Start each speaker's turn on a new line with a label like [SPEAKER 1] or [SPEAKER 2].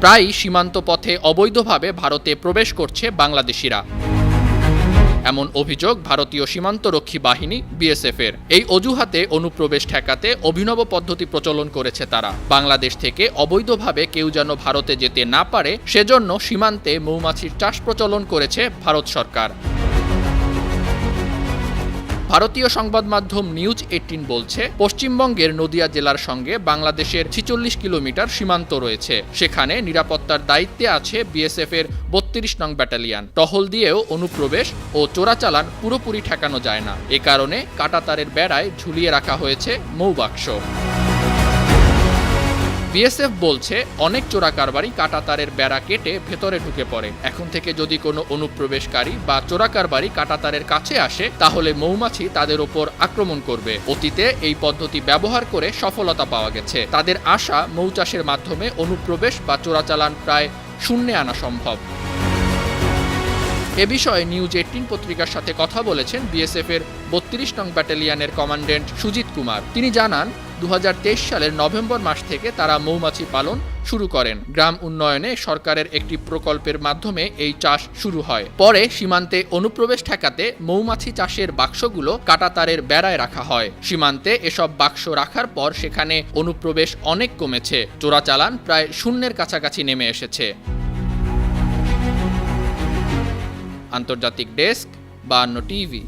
[SPEAKER 1] প্রায়ই সীমান্ত পথে অবৈধভাবে ভারতে প্রবেশ করছে বাংলাদেশিরা। এমন অভিযোগ ভারতীয় সীমান্তরক্ষী বাহিনী বিএসএফ এর এই অজুহাতে অনুপ্রবেশ ঠেকাতে অভিনব পদ্ধতি প্রচলন করেছে তারা। বাংলাদেশ থেকে অবৈধভাবে কেউ যেন ভারতে যেতে না পারে, সেজন্য সীমান্তে মৌমাছির চাষ প্রচলন করেছে ভারত সরকার। ভারতীয় সংবাদ মাধ্যম নিউজ এইটিন বলছে, পশ্চিমবঙ্গের নদিয়া জেলার সঙ্গে বাংলাদেশের ছিচল্লিশ কিলোমিটার সীমান্ত রয়েছে। সেখানে নিরাপত্তার দায়িত্বে আছে বিএসএফ এর বত্রিশ নং ব্যাটালিয়ান। টহল দিয়েও অনুপ্রবেশ ও চোরাচালান পুরোপুরি ঠেকানো যায় না। এ কারণে কাটাতারের বেড়ায় ঝুলিয়ে রাখা হয়েছে মৌবাক্স। বিএসএফ বলছে, অনেক চোরা কারবারি কাটাতারের বেড়া কেটে ভেতরে ঢুকে পড়ে। এখন থেকে যদি কোনো অনুপ্রবেশকারী বা চোরা কারবারি কাটাতারের কাছে আসে, তাহলে মৌমাছি তাদের ওপর আক্রমণ করবে। অতীতে এই পদ্ধতি ব্যবহার করে সফলতা পাওয়া গেছে। তাদের আশা মৌচাষের মাধ্যমে অনুপ্রবেশ বা চোরাচালান প্রায় শূন্যে আনা সম্ভব। এ বিষয়ে নিউজ এইটিন পত্রিকার সাথে কথা বলেছেন বিএসএফ এর বত্রিশ নং ব্যাটালিয়ানের কমান্ড্যান্ট সুজিত কুমার। তিনি জানান দু হাজার তেইশ সালের নভেম্বর মাস থেকে তারা মৌমাছি পালন শুরু করেন। গ্রাম উন্নয়নে সরকারের একটি প্রকল্পের মাধ্যমে এই চাষ শুরু হয়। পরে সীমান্তে অনুপ্রবেশ ঠেকাতে মৌমাছি চাষের বাক্সগুলো কাটাতারের বেড়ায় রাখা হয়। সীমান্তে এসব বাক্স রাখার পর সেখানে অনুপ্রবেশ অনেক কমেছে। চোরাচালান প্রায় শূন্যের কাছাকাছি নেমে এসেছে। আন্তর্জাতিক ডেস্ক, বান্ন টিভি।